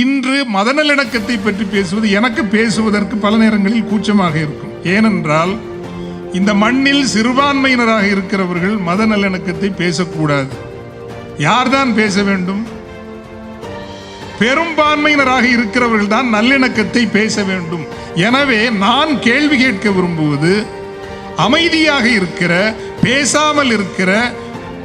இன்று மதநலிணக்கத்தை பற்றி பேசுவது எனக்கு பேசுவதற்கு பல நேரங்களில் கூச்சமாக இருக்கும். ஏனென்றால் இந்த மண்ணில் சிறுபான்மையினராக இருக்கிறவர்கள் மத நல்லிணக்கத்தை பேசக்கூடாது. யார்தான் பேச வேண்டும்? பெரும்பான்மையினராக இருக்கிறவர்கள் தான் நல்லிணக்கத்தை பேச வேண்டும். எனவே நான் கேள்வி கேட்க விரும்புவது அமைதியாக இருக்கிற பேசாமல் இருக்கிற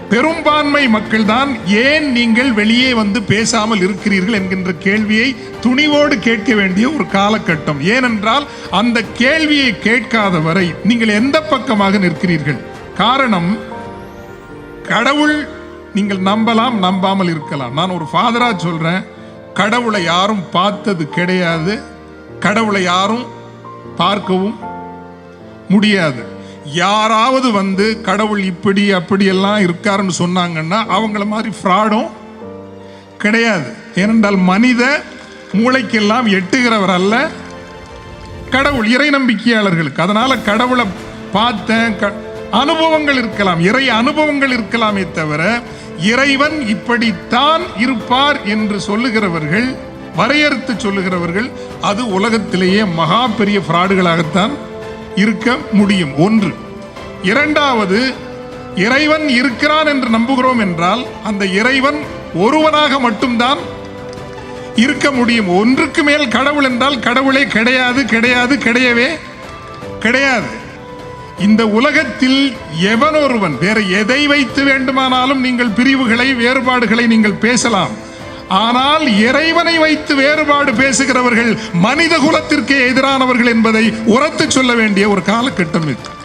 பெரும்பான்மை மக்கள்தான் ஏன் நீங்கள் வெளியே வந்து பேசாமல் இருக்கிறீர்கள் என்கின்ற கேள்வியை துணிவோடு கேட்க வேண்டிய ஒரு காலகட்டம். ஏனென்றால் அந்த கேள்வியை கேட்காத வரை நீங்கள் எந்த பக்கமாக நிற்கிறீர்கள்? காரணம் கடவுள் நீங்கள் நம்பலாம் நம்பாமல் இருக்கலாம். நான் ஒரு ஃபாதரா சொல்றேன் கடவுளை யாரும் பார்த்தது கிடையாது கடவுளை யாரும் பார்க்கவும் முடியாது. யாராவது வந்து கடவுள் இப்படி அப்படி எல்லாம் இருக்காருன்னு சொன்னாங்கன்னா அவங்கள மாதிரி ஃப்ராடும் கிடையாது. ஏனென்றால் மனித மூளைக்கெல்லாம் எட்டுகிறவர் அல்ல கடவுள் இறை நம்பிக்கையாளர்களுக்கு. அதனால கடவுளை பார்த்தேன் க- அனுபவங்கள் இருக்கலாம் இறை அனுபவங்கள் இருக்கலாமே தவிர இறைவன் இப்படித்தான் இருப்பார் என்று சொல்லுகிறவர்கள் வரையறுத்து சொல்லுகிறவர்கள் அது உலகத்திலேயே மகா பெரிய ஃப்ராடுகளாகத்தான் இருக்க முடியும். ஒன்று. இரண்டாவது இறைவன் இருக்கிறான் என்று நம்புகிறோம் என்றால் அந்த இறைவன் ஒருவனாக மட்டும்தான் இருக்க முடியும். ஒன்றுக்கு மேல் கடவுள் என்றால் கடவுளே கிடையாது கிடையாது கிடையவே கிடையாது. இந்த உலகத்தில் எவன் ஒருவன் வேறு எதை வைத்து வேண்டுமானாலும் நீங்கள் பிரிவுகளை வேறுபாடுகளை நீங்கள் பேசலாம். ஆனால் இறைவனை வைத்து வேறுபாடு பேசுகிறவர்கள் மனித குலத்திற்கு எதிரானவர்கள் என்பதை உரத்து சொல்ல வேண்டிய ஒரு காலகட்டம் இது.